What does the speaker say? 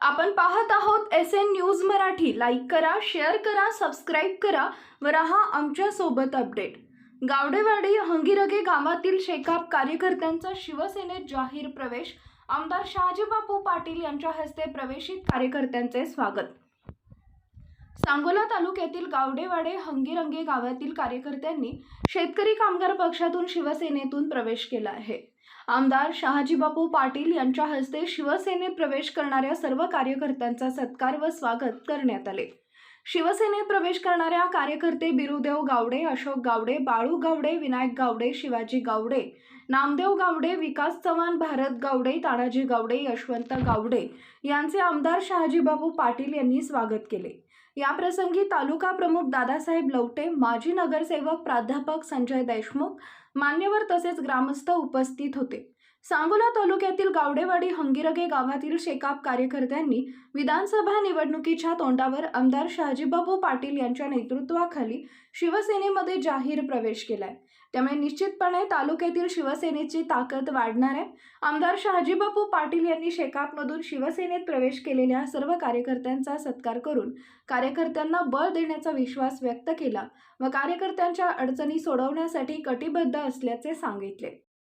आपण पाहत आहोत S N news Marathi. Like करा शेअर करा सबस्क्राईब करा व राहा आमच्यासोबत अपडेट गावडेवाडी हंगीरगे गावातील शेकाप कार्यकर्त्यांचा शिवसेनेत जाहीर प्रवेश. आमदार शहाजीबापू पाटील यांच्या हस्ते प्रवेशित कार्यकर्त्यांचे स्वागत. सांगोला तालुक्यातील गावडेवाडे हंगीरंगे गावातील कार्यकर्त्यांनी शेतकरी कामगार पक्षातून शिवसेनेतून प्रवेश केला आहे. आमदार शहाजीबापू पाटील यांच्या हस्ते शिवसेनेत प्रवेश करणाऱ्या सर्व कार्यकर्त्यांचा सत्कार व स्वागत करण्यात आले. शिवसेनेत प्रवेश करणाऱ्या कार्यकर्ते बिरुदेव गावडे अशोक गावडे बाळू गावडे विनायक गावडे शिवाजी गावडे नामदेव गावडे विकास चव्हाण भारत गावडे तानाजी गावडे यशवंत गावडे यांचे आमदार शहाजीबाबू पाटील यांनी स्वागत केले. याप्रसंगी तालुका प्रमुख दादासाहेब लवटे माजी नगरसेवक प्राध्यापक संजय देशमुख मान्यवर तसेच ग्रामस्थ उपस्थित होते. सांगोला तालुक्यातील गावडेवाडी हंगिरगे गावातील शेकाप कार्यकर्त्यांनी विधानसभा निवडणुकीच्या तोंडावर आमदार शहाजीबाबू पाटील यांच्या नेतृत्वाखाली शिवसेनेमध्ये जाहीर प्रवेश केलाय. त्यामुळे निश्चितपणे तालुक्यातील शिवसेनेची ताकद वाढणार आहे. आमदार शहाजीबापू पाटील यांनी शेकापमधून शिवसेनेत प्रवेश केलेल्या सर्व कार्यकर्त्यांचा सत्कार करून कार्यकर्त्यांना बळ देण्याचा विश्वास व्यक्त केला व कार्यकर्त्यांच्या अडचणी सोडवण्यासाठी कटिबद्ध असल्याचे सांगितले.